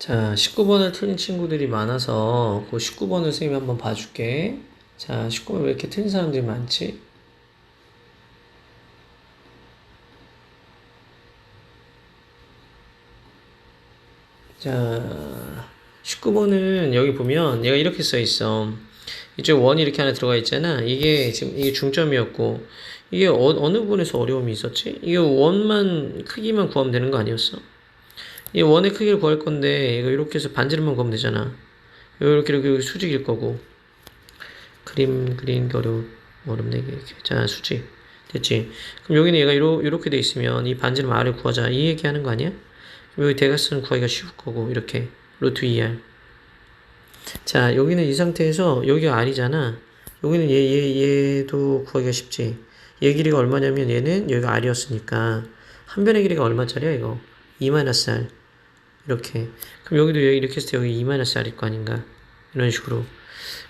자, 19번을 틀린 친구들이 많아서 그 19번을 선생님이 한번 봐줄게. 자, 19번 왜 이렇게 틀린 사람들이 많지? 자, 19번은 여기 보면 얘가 이렇게 써 있어. 이쪽 원이 이렇게 하나 들어가 있잖아. 이게 지금 이게 중점이었고 이게 어, 어느 부분에서 어려움이 있었지? 이게 원만 크기만 구하면 되는 거 아니었어? 이 원의 크기를 구할 건데 이거 이렇게 해서 반지름만 구하면 되잖아. 이렇게 이렇게 수직일 거고 그림 그리는 게 어려 어렵네 이게 이렇게. 자 수직 됐지? 그럼 여기는 얘가 이러, 이렇게 돼 있으면 이 반지름 r을 구하자 이 얘기하는 거 아니야? 그럼 여기 대각선을 구하기가 쉬울 거고 이렇게 루트 2r 자 여기는 이 상태에서 여기가 r이잖아. 여기는 얘, 얘, 얘도 구하기가 쉽지. 얘 길이가 얼마냐면 얘는 여기가 r이었으니까 한 변의 길이가 얼마짜리야 이거? 2-r 이렇게. 그럼 여기도 여기 이렇게 때 여기 2-r일 거 아닌가? 이런 식으로.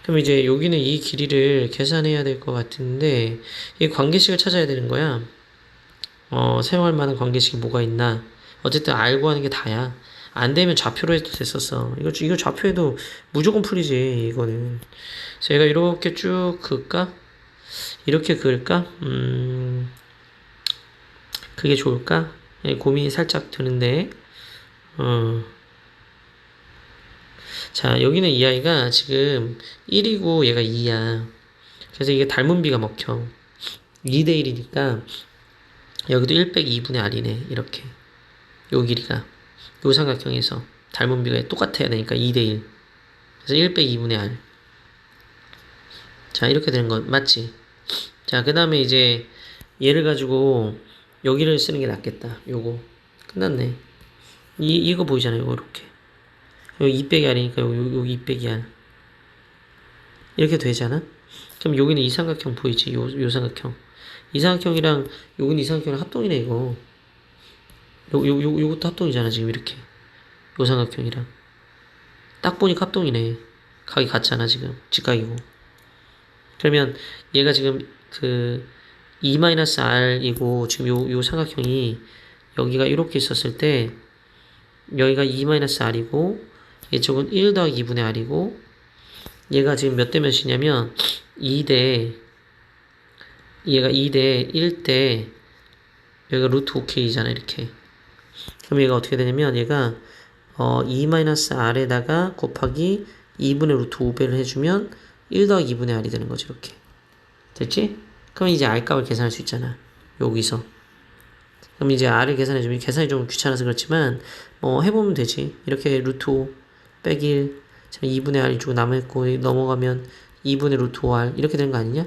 그럼 이제 여기는 이 길이를 계산해야 될 것 같은데 이 관계식을 찾아야 되는 거야. 어 사용할 만한 관계식이 뭐가 있나? 어쨌든 알고 하는 게 다야. 안 되면 좌표로 해도 됐었어. 이거 이거 좌표해도 무조건 풀이지 이거는. 얘가 이렇게 쭉 그을까? 이렇게 그을까? 음 그게 좋을까? 예, 고민이 살짝 드는데 어. 자, 여기는 이 아이가 지금 1이고 얘가 2야. 그래서 이게 닮은 비가 먹혀. 2대 1이니까 여기도 1 빼기 2분의 r이네. 이렇게. 요 길이가. 요 삼각형에서 닮은 비가 똑같아야 되니까 2대 1. 그래서 1 빼기 2분의 r. 자, 이렇게 되는 거 맞지? 자, 그 다음에 이제 얘를 가지고 여기를 쓰는 게 낫겠다. 요거. 끝났네. 이, 이거 보이잖아요. 요거 이렇게. 여기 2 빼기 r이니까 여기, 여기 2 빼기 r. 이렇게 되잖아? 그럼 여기는 이 삼각형 보이지? 요, 요 삼각형. 이 삼각형이랑 여기는 이 삼각형이랑 합동이네, 이거. 요, 요, 요, 요것도 합동이잖아, 지금 이렇게. 요 삼각형이랑. 딱 보니까 합동이네. 각이 같잖아, 지금. 직각이고. 그러면 얘가 지금 그 2-r이고 지금 요, 요 삼각형이 여기가 이렇게 있었을 때 여기가 2-r이고 이쪽은 1 더하기 2분의 r이고 얘가 지금 몇 대 몇이냐면 2대 얘가 2대 1대 여기가 루트 5k잖아 이렇게. 그럼 얘가 어떻게 되냐면 얘가 어, 2-r에다가 곱하기 2분의 루트 5배를 해주면 1 더하기 2분의 r이 되는 거지 이렇게. 됐지? 그럼 이제 r값을 계산할 수 있잖아 여기서 그럼 이제 r을 계산해주면 계산이 좀 귀찮아서 그렇지만 뭐 해보면 되지. 이렇게 루트 5 빼기 1 2분의 r 주고 남아있고 넘어가면 2분의 루트 5r 이렇게 되는 거 아니냐?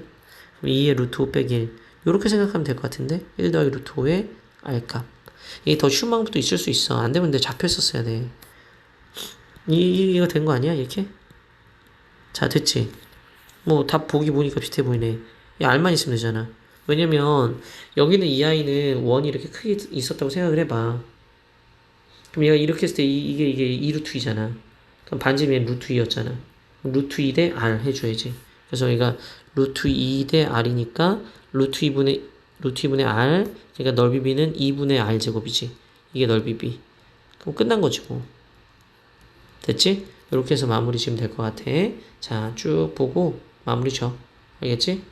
그럼 2의 루트 5 빼기 1 이렇게 생각하면 될 것 같은데? 1 더하기 루트 5의 r값. 이게 더 쉬운 방법도 있을 수 있어. 안 되면 내 잡혀 있었어야 돼. 이, 이, 이거 된 거 아니야? 이렇게? 자 됐지? 뭐 답 보기 보니까 비슷해 보이네. 이 r만 있으면 되잖아 왜냐면 여기는 이 아이는 원이 이렇게 크게 있었다고 생각을 해봐. 그럼 얘가 이렇게 했을 때 이, 이게 이게 2루트 2잖아. 그럼 반지름이 루트 2였잖아. 루트 2 대 r 해줘야지. 그래서 얘가 루트 2 대 r이니까 루트 2분의 루트 2분의 r 그러니까 넓이 b는 2분의 r 제곱이지. 이게 넓이 b. 그럼 끝난 거지 뭐. 됐지? 이렇게 해서 마무리 지으면 될 것 같아. 자 쭉 보고 마무리 줘 알겠지?